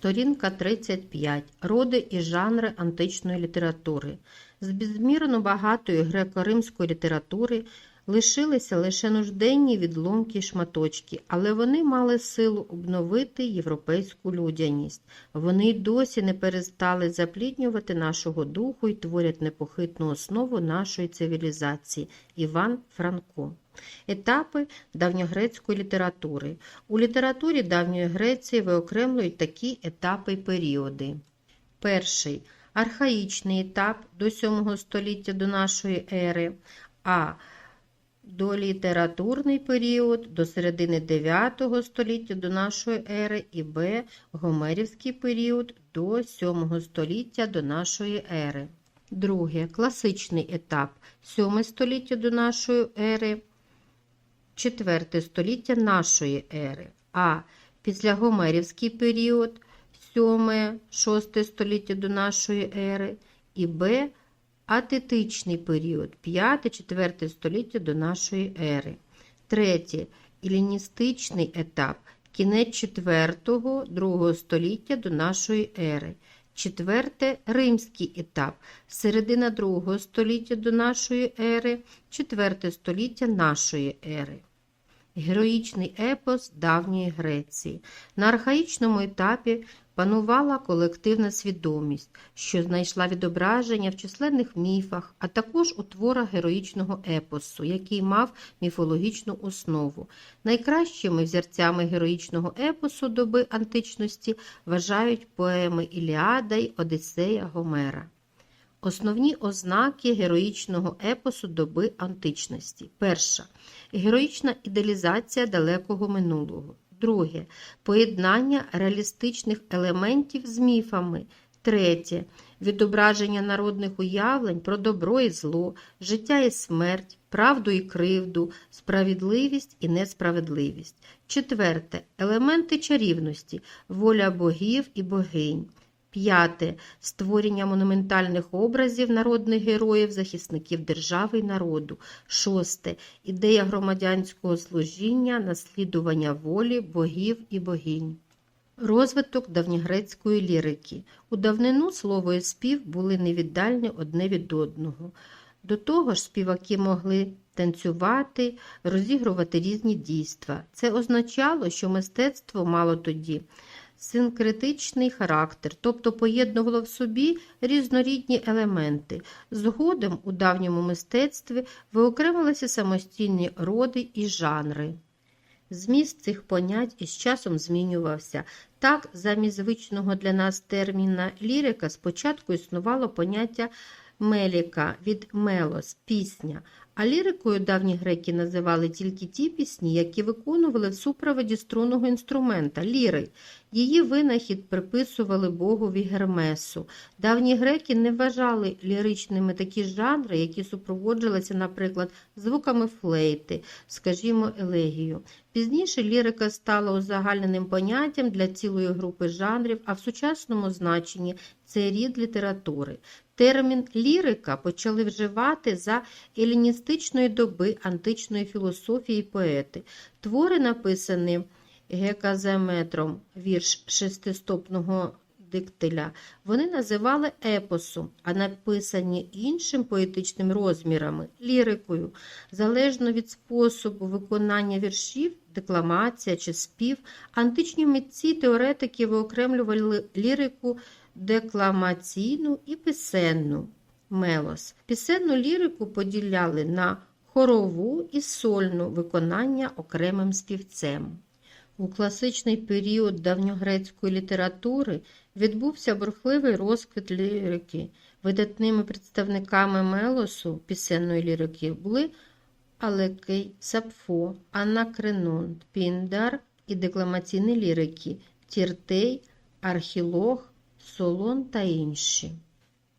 Сторінка 35. Роди і жанри античної літератури. З безмірно багатої греко-римської літератури лишилися лише нужденні відломки й шматочки, але вони мали силу обновити європейську людяність. Вони й досі не перестали запліднювати нашого духу і творять непохитну основу нашої цивілізації. Іван Франко. Етапи давньогрецької літератури. У літературі давньої Греції виокремлюють такі етапи й періоди. Перший архаїчний етап до 7 століття до нашої ери, а долітературний період до середини 9 століття до нашої ери і Б. Гомерівський період до 7 століття до нашої ери. Друге класичний етап 7 століття до нашої ери. 4 століття нашої ери, а післягомерівський період 7-6 століття до нашої ери і Б. Атетичний період 5-4 століття до нашої ери. Третє іліністичний етап кінець 4-2 століття до нашої ери. Четверте римський етап середина 2 століття до нашої ери, 4 століття нашої ери. Героїчний епос давньої Греції. На архаїчному етапі панувала колективна свідомість, що знайшла відображення в численних міфах, а також у творах героїчного епосу, який мав міфологічну основу. Найкращими взірцями героїчного епосу доби античності вважають поеми Іліада й Одіссея Гомера. Основні ознаки героїчного епосу доби античності. Перша героїчна ідеалізація далекого минулого. Друге поєднання реалістичних елементів з міфами. Третє відображення народних уявлень про добро і зло, життя і смерть, правду і кривду, справедливість і несправедливість. Четверте елементи чарівності, воля богів і богинь. П'яте створення монументальних образів народних героїв, захисників держави і народу. Шосте ідея громадянського служіння, наслідування волі, богів і богинь. Розвиток давньогрецької лірики. У давнину слово і спів були невіддальні одне від одного. До того ж, співаки могли танцювати, розігрувати різні дійства. Це означало, що мистецтво мало тоді синкретичний характер, тобто поєднувало в собі різнорідні елементи. Згодом у давньому мистецтві виокремилися самостійні роди і жанри. Зміст цих понять із часом змінювався. Так, замість звичного для нас терміна лірика спочатку існувало поняття меліка від мелос пісня, а лірикою давні греки називали тільки ті пісні, які виконували в супроводі струнного інструмента ліри. Її винахід приписували богові Гермесу. Давні греки не вважали ліричними такі жанри, які супроводжувалися, наприклад, звуками флейти, скажімо, елегію. Пізніше лірика стала узагальненим поняттям для цілої групи жанрів, а в сучасному значенні це рід літератури. Термін лірика почали вживати за еліністичної доби античної філософії і поети. Твори, написані геказеметром, вірш шестистопного диктиля, вони називали епосом, а написані іншим поетичним розмірами лірикою. Залежно від способу виконання віршів, декламація чи спів, античні митці теоретики виокремлювали лірику декламаційну і пісенну мелос. Пісенну лірику поділяли на хорову і сольну виконання окремим співцем. У класичний період давньогрецької літератури відбувся бурхливий розквіт лірики. Видатними представниками мелосу пісенної лірики були Алекей, Сапфо, Анакренон, Піндар і декламаційні лірики Тіртей, Архілог, Солон та інші.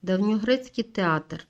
Давньогрецький театр.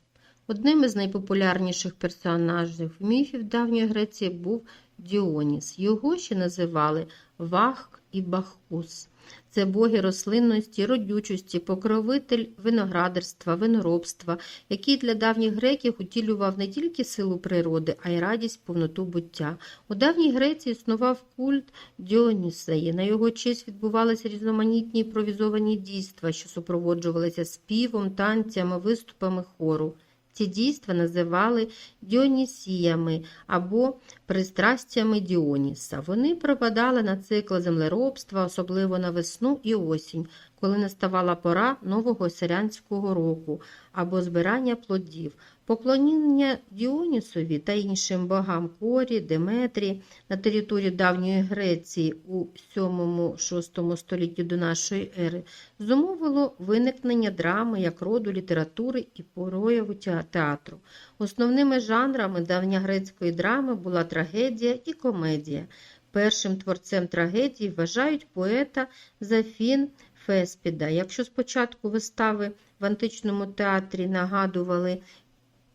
Одним із найпопулярніших персонажів міфів давньої Греції був Діоніс. Його ще називали Вах і Бахкус. Це боги рослинності, родючості, покровитель виноградарства, виноробства, який для давніх греків утілював не тільки силу природи, а й радість, повноту буття. У давній Греції існував культ Діонісеї. На його честь відбувалися різноманітні імпровізовані дійства, що супроводжувалися співом, танцями, виступами хору. Ці дійства називали діонісіями або пристрастями Діоніса. Вони пропадали на цикл землеробства, особливо на весну і осінь, коли наставала пора нового селянського року або збирання плодів. Поклоніння Діонісові та іншим богам Корі, Деметрі на території давньої Греції у 7-6 столітті до нашої ери зумовило виникнення драми як роду літератури і прояву театру. Основними жанрами давньогрецької драми була трагедія і комедія. Першим творцем трагедії вважають поета Зафін Феспіда. Якщо спочатку вистави в античному театрі нагадували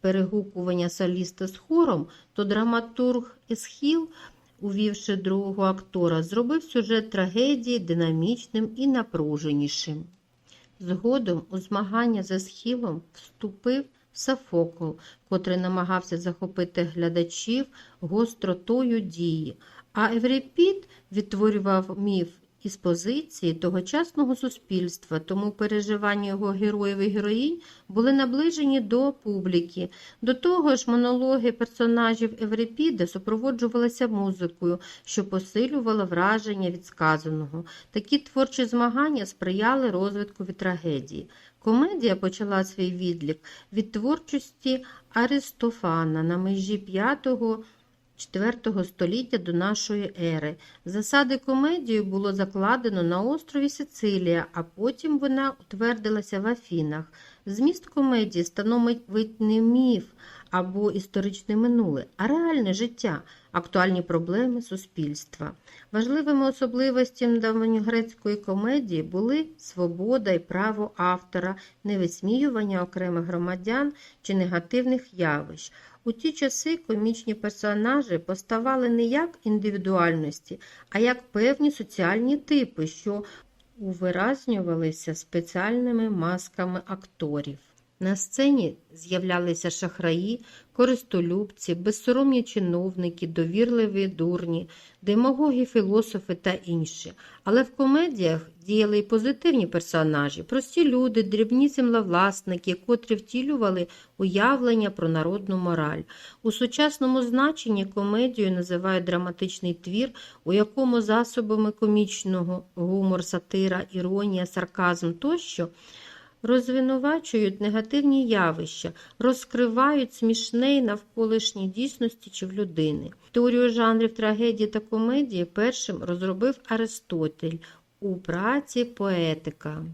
перегукування соліста з хором, то драматург Есхіл, увівши другого актора, зробив сюжет трагедії динамічним і напруженішим. Згодом у змагання за схилом вступив Софокл, котрий намагався захопити глядачів гостротою дії, а Еврипід відтворював міф із позиції тогочасного суспільства, тому переживання його героїв і героїнь були наближені до публіки. До того ж, монологи персонажів Еврипіда супроводжувалися музикою, що посилювала враження від сказаного. Такі творчі змагання сприяли розвитку від трагедії. Комедія почала свій відлік від творчості Аристофана на межі 5 4 століття до нашої ери. Засади комедії було закладено на острові Сицилія, а потім вона утвердилася в Афінах. Зміст комедії становить не міф або історичне минуле, а реальне життя, актуальні проблеми суспільства. Важливими особливостями давньогрецької комедії були свобода і право автора, невисміювання окремих громадян чи негативних явищ. У ті часи комічні персонажі поставали не як індивідуальності, а як певні соціальні типи, що увиразнювалися спеціальними масками акторів. На сцені з'являлися шахраї, користолюбці, безсоромні чиновники, довірливі дурні, демагоги, філософи та інші. Але в комедіях діяли й позитивні персонажі, прості люди, дрібні землевласники, котрі втілювали уявлення про народну мораль. У сучасному значенні комедію називають драматичний твір, у якому засобами комічного гумор, сатира, іронія, сарказм тощо розвинувачують негативні явища, розкривають смішне й навколишні дійсності чи в людини. Теорію жанрів трагедії та комедії першим розробив Аристотель у праці поетика.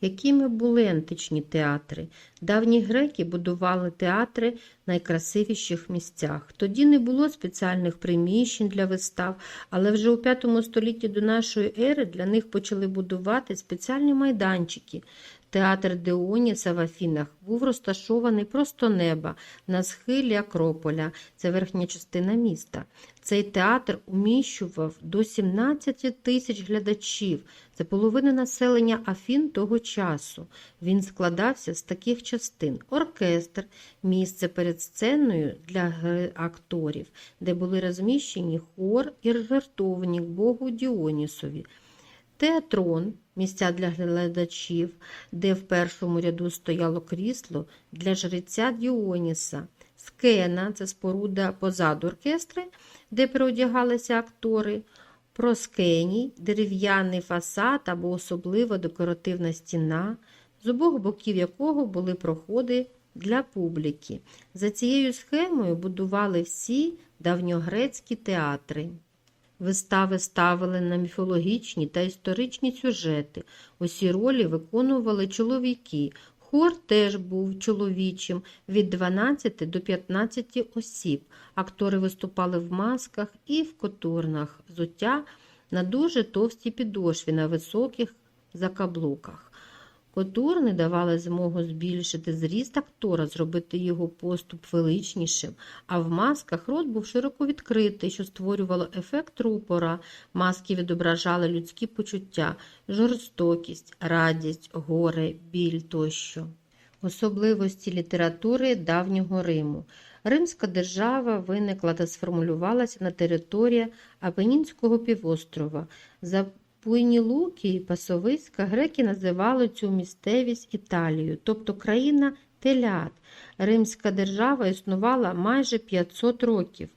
Якими були античні театри? Давні греки будували театри в найкрасивіших місцях. Тоді не було спеціальних приміщень для вистав, але вже у V столітті до нашої ери для них почали будувати спеціальні майданчики. Театр Деоніса в Афінах був розташований просто неба на схилі Акрополя, це верхня частина міста. Цей театр уміщував до 17 тисяч глядачів, це половина населення Афін того часу. Він складався з таких частин: оркестр, місце перед сценою для акторів, де були розміщені хор і режертовані Богу Діонісові. Театрон місця для глядачів, де в першому ряду стояло крісло для жреця Діоніса, скена це споруда позаду оркестри, де переодягалися актори, проскеній, дерев'яний фасад або особливо декоративна стіна, з обох боків якого були проходи для публіки. За цією схемою будували всі давньогрецькі театри. Вистави ставили на міфологічні та історичні сюжети. Усі ролі виконували чоловіки. Хор теж був чоловічим від 12 до 15 осіб. Актори виступали в масках і в котурнах, взуття на дуже товстій підошві на високих закаблуках. Котурни давали змогу збільшити зріст актора, зробити його поступ величнішим, а в масках рот був широко відкритий, що створювало ефект рупора. Маски відображали людські почуття, жорстокість, радість, горе, біль тощо. Особливості літератури давнього Риму. Римська держава виникла та сформулювалася на території Апенінського півострова. За Пуйні Луки і Пасовиська греки називали цю місцевість Італією, тобто країна телят. Римська держава існувала майже 500 років.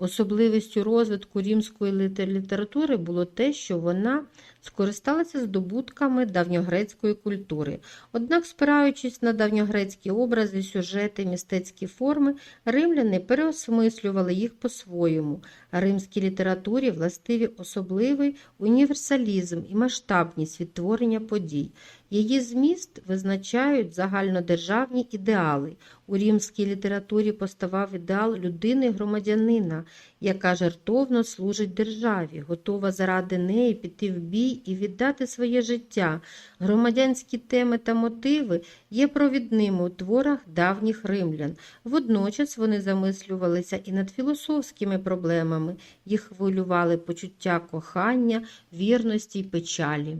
Особливістю розвитку римської літератури було те, що вона скористалася здобутками давньогрецької культури. Однак, спираючись на давньогрецькі образи, сюжети, містецькі форми, римляни переосмислювали їх по-своєму. Римській літературі властиві особливий універсалізм і масштабність відтворення подій. Її зміст визначають загальнодержавні ідеали. У римській літературі поставав ідеал людини-громадянина, яка жертовно служить державі, готова заради неї піти в бій і віддати своє життя. Громадянські теми та мотиви є провідними у творах давніх римлян. Водночас вони замислювалися і над філософськими проблемами, їх хвилювали почуття кохання, вірності й печалі.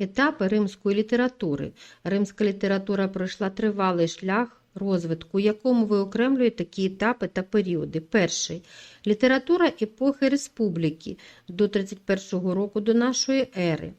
Етапи римської літератури. Римська література пройшла тривалий шлях розвитку, у якому виокремлюють такі етапи та періоди. Перший література епохи республіки до 31 року до нашої ери.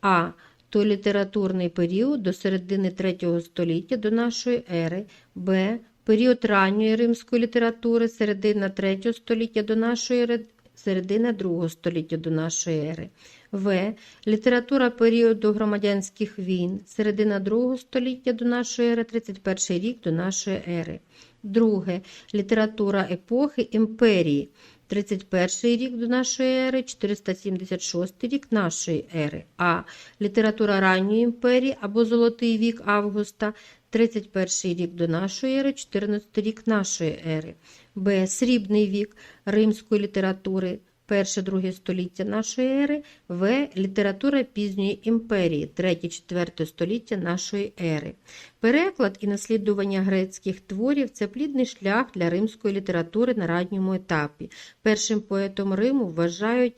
А то літературний період до середини 3 століття до нашої ери, Б. Період ранньої римської літератури, середина 3 століття до нашої середина 2 століття до нашої ери. В. Література періоду громадянських війн, середина 2 століття до нашої ери, 31 рік до нашої ери. Друге. Література епохи імперії, 31 рік до нашої ери, 476 рік нашої ери. А. Література ранньої імперії або Золотий вік Августа, 31 рік до нашої ери, 14 рік нашої ери. Б. Срібний вік римської літератури. Перше-друге століття нашої ери, В. Література пізньої імперії, 3-4 століття нашої ери. Переклад і наслідування грецьких творів це плідний шлях для римської літератури на ранньому етапі. Першим поетом Риму вважають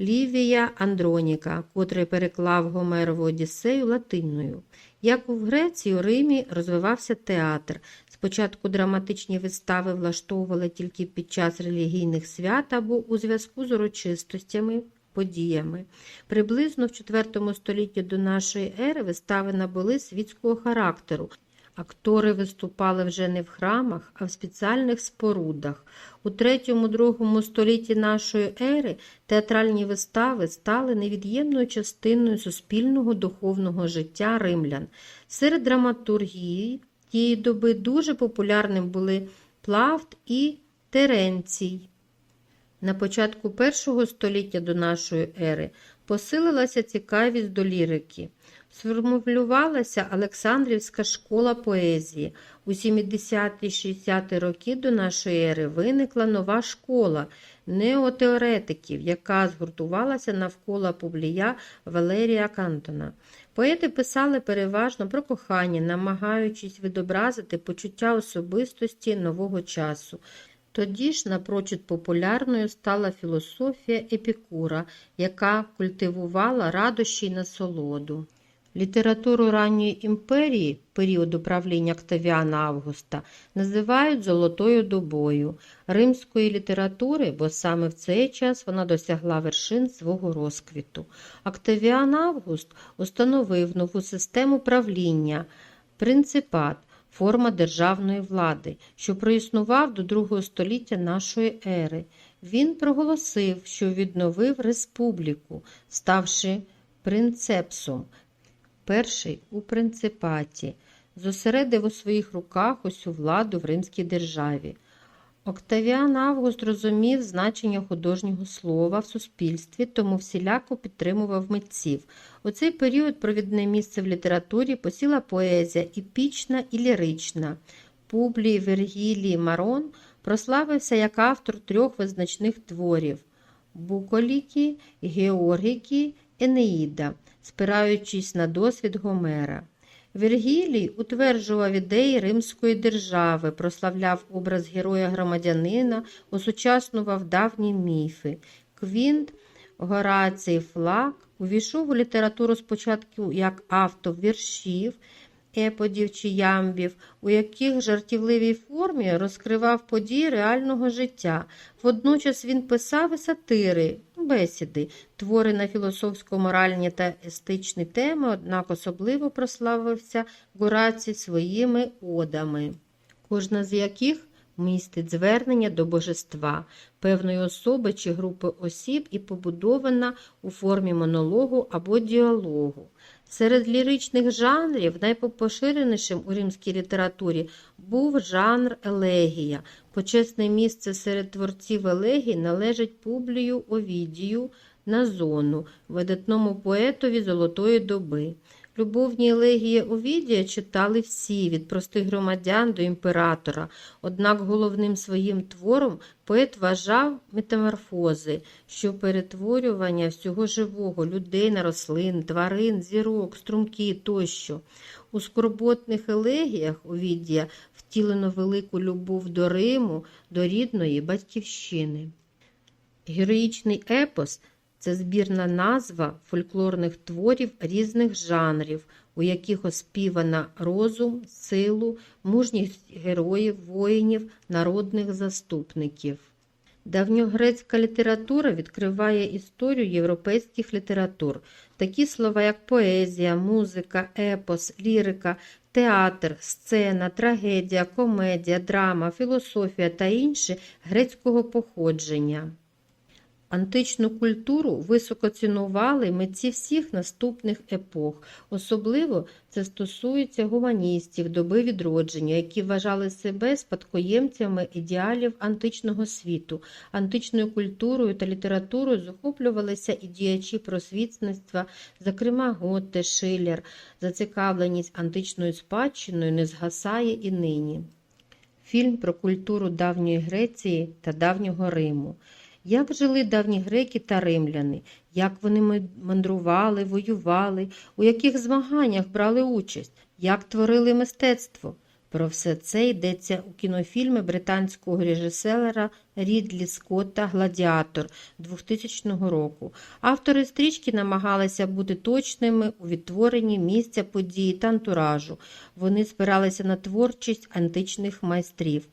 Лівія Андроніка, котрий переклав Гомерову Одіссею латинною. Як у Греції, у Римі розвивався театр. Спочатку драматичні вистави влаштовували тільки під час релігійних свят або у зв'язку з урочистостями, подіями. Приблизно в IV столітті до нашої ери вистави набули світського характеру. Актори виступали вже не в храмах, а в спеціальних спорудах. У III-II столітті нашої ери театральні вистави стали невід'ємною частиною суспільного духовного життя римлян. Серед драматургії тієї доби дуже популярним були Плафт і Теренцій. На початку першого століття до нашої ери посилилася цікавість до лірики. Сформулювалася Олександрівська школа поезії. У 70-60 роки до нашої ери виникла нова школа неотеоретиків, яка згуртувалася навколо публія Валерія Кантона. Поети писали переважно про кохання, намагаючись відобразити почуття особистості нового часу. Тоді ж напрочуд популярною стала філософія Епікура, яка культивувала радощі й насолоду. Літературу ранньої імперії, періоду правління Октавіана Августа, називають Золотою добою римської літератури, бо саме в цей час вона досягла вершин свого розквіту. Октавіан Август установив нову систему правління, принципат, форма державної влади, що проіснував до другого століття нашої ери. Він проголосив, що відновив республіку, ставши принцепсом перший у принципаті, зосередив у своїх руках усю владу в римській державі. Октавіан Август розумів значення художнього слова в суспільстві, тому всіляко підтримував митців. У цей період провідне місце в літературі посіла поезія епічна і лірична. Публій Вергілій Марон прославився як автор трьох визначних творів Буколіки, Георгіки, Енеїда спираючись на досвід Гомера. Вергілій утверджував ідеї римської держави, прославляв образ героя-громадянина, осучаснував давні міфи. Квінт Горацій Флак увійшов у літературу спочатку як автор віршів, еподів чи ямбів, у яких жартівливій формі розкривав події реального життя. Водночас він писав і сатири, бесіди, твори на філософсько-моральні та естичні теми, однак особливо прославився Гораці своїми одами, кожна з яких містить звернення до божества, певної особи чи групи осіб і побудована у формі монологу або діалогу. Серед ліричних жанрів найпоширенішим у римській літературі був жанр елегія. Почесне місце серед творців елегій належить Публію Овідію Назону, видатному поетові Золотої доби. Любовні елегії Овідія читали всі, від простих громадян до імператора. Однак головним своїм твором поет вважав метаморфози, що перетворювання всього живого, людей на рослин, тварин, зірок, струмки тощо. У скорботних елегіях Овідія втілено велику любов до Риму, до рідної батьківщини. Героїчний епос це збірна назва фольклорних творів різних жанрів, у яких оспівана розум, силу, мужність героїв, воїнів, народних заступників. Давньогрецька література відкриває історію європейських літератур. Такі слова, як поезія, музика, епос, лірика, театр, сцена, трагедія, комедія, драма, філософія та інші грецького походження. Античну культуру високо цінували митці всіх наступних епох. Особливо це стосується гуманістів доби відродження, які вважали себе спадкоємцями ідеалів античного світу. Античною культурою та літературою захоплювалися і діячі просвітництва, зокрема Готте, Шиллер. Зацікавленість античною спадщиною не згасає і нині. Фільм про культуру давньої Греції та давнього Риму. Як жили давні греки та римляни, як вони мандрували, воювали, у яких змаганнях брали участь, як творили мистецтво. Про все це йдеться у кінофільмі британського режисера Рідлі Скотта Гладіатор 2000 року. Автори стрічки намагалися бути точними у відтворенні місця події та антуражу. Вони спиралися на творчість античних майстрів.